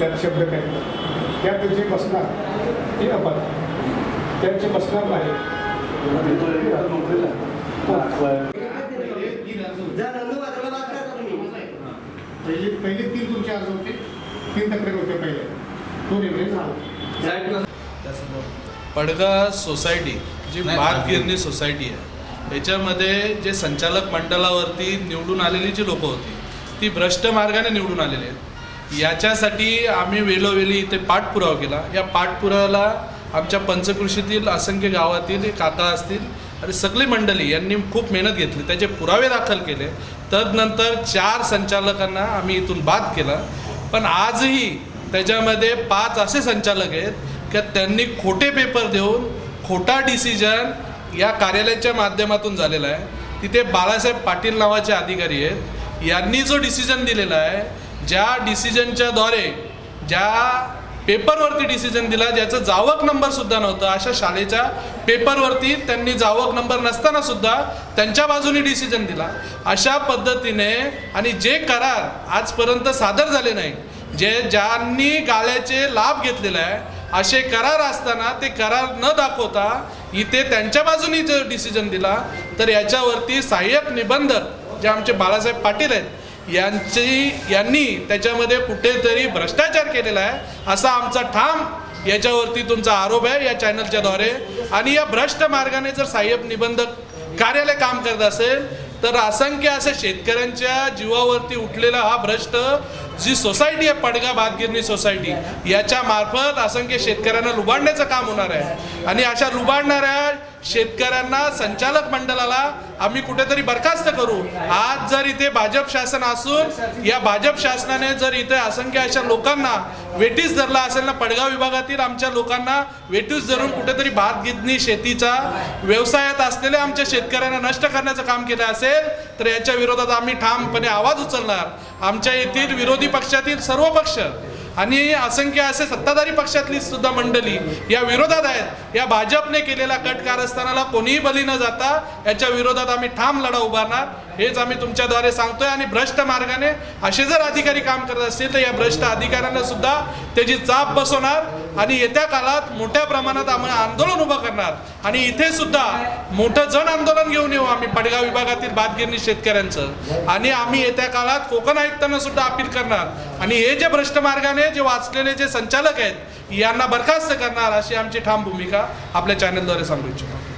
शब्द काही त्यात जे बसणार. ते अपात त्यांचे बसणार नाही. पहिले पहिले तीन तुमचे अर्ज होते. तीन तक्रार होते पहिले. तो निर्णय झाला. पडगा सोसायटी जी भातगिरणी सोसायटी आहे. याच्यामध्ये जे संचालक मंडळावरती निवडून आलेली जी लोकं होती ती भ्रष्ट मार्गाने निवडून आलेली आहेत. याच्यासाठी आम्ही वेळोवेळी इथे पाठपुरावा केला. या पाठपुराव्याला आमच्या पंचकृषीतील असंख्य गावातील काका असतील आणि सगळी मंडळी यांनी खूप मेहनत घेतली. त्याचे पुरावे दाखल केले. तदनंतर चार संचालकांना आम्ही इथून बाद केला. पण आजही त्याच्यामध्ये पाच असे संचालक आहेत की त्यांनी खोटे पेपर देऊन खोटा डिसिजन या कार्यालयाच्या माध्यमातून झालेला आहे. तिथे बाळासाहेब पाटील नावाचे अधिकारी आहेत. यांनी जो डिसिजन दिलेला आहे ज्या डिसिजनच्याद्वारे ज्या पेपरवरती डिसिजन दिला ज्याचं जावक नंबर सुद्धा नव्हतं अशा शाळेच्या पेपरवरती त्यांनी जावक नंबर नसताना सुद्धा त्यांच्या बाजूने डिसिजन दिला. अशा पद्धतीने आणि जे करार आजपर्यंत सादर झाले नाही जे ज्यांनी गाळ्याचे लाभ घेतलेला आहे असे करार असताना ते करार न दाखवता इथे त्यांच्या बाजूनी जर डिसिजन दिला तर याच्यावरती सहाय्यक निबंधक जे आमचे बाळासाहेब पाटील आहेत यांची यांनी त्याच्यामध्ये कुठेतरी भ्रष्टाचार केलेला आहे असा आमचा ठाम याच्यावरती तुमचा आरोप आहे या चॅनलच्याद्वारे आणि या भ्रष्ट मार्गाने जर साहेब निबंधक कार्यालय काम करत असेल तर असंख्य असे शेतकऱ्यांच्या जीवावरती उठलेला हा भ्रष्ट जी सोसायटी आहे पडगा भातगिरणी सोसायटी याच्या मार्फत असंख्य शेतकऱ्यांना लुबाडण्याचं काम होणार आहे. आणि अशा लुबाडणाऱ्या शेतकऱ्यांना संचालक मंडळाला आम्ही कुठेतरी बरखास्त करू. आज जर इथे भाजप शासन असून या भाजप शासनाने जर इथे असंख्य अशा लोकांना वेटीस धरला असेल ना पडगाव विभागातील आमच्या लोकांना वेटीस धरून कुठेतरी भात गिरणी शेतीचा व्यवसायात असलेल्या आमच्या शेतकऱ्यांना नष्ट करण्याचं काम केलं असेल तर याच्या विरोधात आम्ही ठामपणे आवाज उचलणार. आमच्या येथील विरोधी पक्षातील सर्व पक्ष आणि असंख्य असे सत्ताधारी पक्षातली सुद्धा मंडळी या विरोधात आहेत. या भाजपने केलेल्या कट कारस्थानाला कोणीही बली न जाता याच्या विरोधात आम्ही ठाम लढा उभारणार. हेच आम्ही तुमच्याद्वारे सांगतोय आणि भ्रष्ट मार्गाने असे जर अधिकारी काम करत असतील तर या भ्रष्ट अधिकाऱ्यांना सुद्धा त्याची चाप बसवणार. आणि येत्या काळात मोठ्या प्रमाणात आम्ही आंदोलन उभं करणार. आणि इथे सुद्धा मोठं जन आंदोलन घेऊन येऊ आम्ही पडगाव विभागातील भातगिरणी शेतकऱ्यांचं. आणि आम्ही येत्या काळात कोकण आयुक्तांना सुद्धा अपील करणार. आणि हे जे भ्रष्ट मार्गाने जे वाचलेले जे संचालक आहेत यांना बरखास्त करणार अशी आमची ठाम भूमिका आपल्या चॅनलद्वारे सांगू इच्छितो.